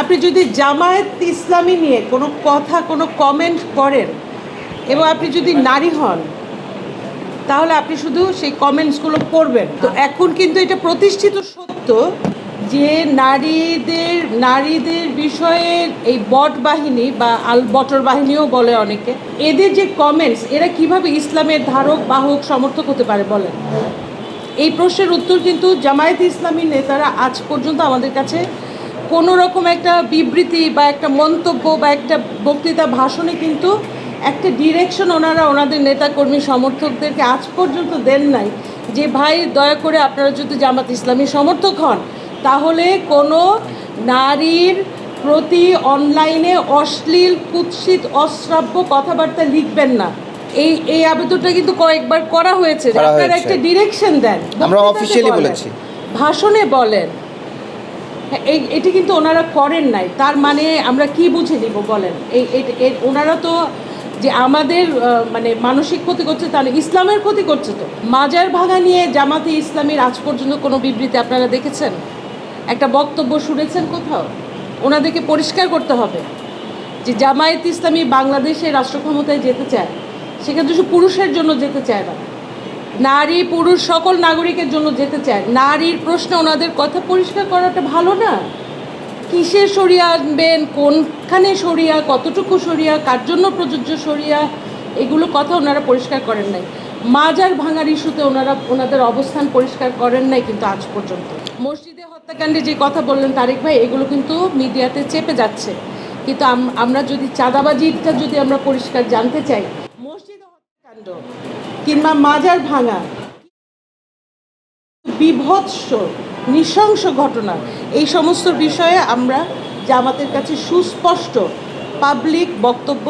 আপনি যদি জামায়াত ইসলামী নিয়ে কোনো কথা, কোনো কমেন্ট করেন এবং আপনি যদি নারী হন, তাহলে আপনি শুধু সেই কমেন্টসগুলো পড়বেন। তো এখন কিন্তু এটা প্রতিষ্ঠিত সত্য যে নারীদের নারীদের বিষয়ে এই বট বাহিনী বা আল বটর বাহিনীও বলে অনেকে, এদের যে কমেন্টস এরা কীভাবে ইসলামের ধারক, বাহক, সমর্থক হতে পারে বলেন? এই প্রশ্নের উত্তর কিন্তু জামায়াত ইসলামী নেতারা আজ পর্যন্ত আমাদের কাছে কোনো রকম একটা বিবৃতি বা একটা মন্তব্য বা একটা বক্তৃতা ভাষণে কিন্তু একটা ডিরেকশন ওনারা ওনাদের নেতাকর্মী সমর্থকদেরকে আজ পর্যন্ত দেন নাই। যে ভাই দয়া করে আপনারা যদি জামাত ইসলামী সমর্থক হন তাহলে কোনো নারীর প্রতি অনলাইনে অশ্লীল কুৎসিত অশ্রাব্য কথাবার্তা লিখবেন না। এই এই আবেদনটা কিন্তু কয়েকবার করা হয়েছে। আপনারা একটা ডিরেকশন দেন। আমরা বলেন, বলেছি। ভাষণে বলেন। এই এটি কিন্তু ওনারা করেন নাই। তার মানে আমরা কি বুঝে নিব বলেন? এই ওনারা তো যে আমাদের মানে মানসিক ক্ষতি করছে তাহলে ইসলামের ক্ষতি করছে তো। মাজার ভাঙা নিয়ে জামাতে ইসলামীর আজ পর্যন্ত কোনো বিবৃতি আপনারা দেখেছেন? একটা বক্তব্য শুনেছেন কোথাও? ওনাদেরকে পরিষ্কার করতে হবে যে জামায়াত ইসলামী বাংলাদেশে রাষ্ট্র ক্ষমতায় যেতে চায়, সেখানে শুধু পুরুষের জন্য যেতে চায় না। নারী, পুরুষ, সকল নাগরিকের জন্য যেতে চায়। নারীর প্রশ্নে ওনাদের কথা পরিষ্কার করাটা ভালো না। কিসে সরিয়া আনবেন? কোনখানে সরিয়া? কতটুকু সরিয়া? কার জন্য প্রযোজ্য সরিয়া? এগুলো কথা ওনারা পরিষ্কার করেন নাই। মাজার ভাঙার ইস্যুতে ওনারা, ওনাদের অবস্থান পরিষ্কার করেন নাই কিন্তু আজ পর্যন্ত। মসজিদে হত্যাকাণ্ডে যে কথা বললেন তারেক ভাই, এগুলো কিন্তু মিডিয়াতে চেপে যাচ্ছে। কিন্তু আম- আমরা যদি চাঁদাবাজিটা যদি আমরা পরিষ্কার জানতে চাই, মসজিদে কিংবা মাজার ভাঙা, বিভৎস, নৃশংস ঘটনা, এই সমস্ত বিষয়ে আমরা জামাতের কাছে সুস্পষ্ট পাবলিক বক্তব্য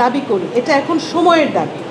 দাবি করি। এটা এখন সময়ের দাবি।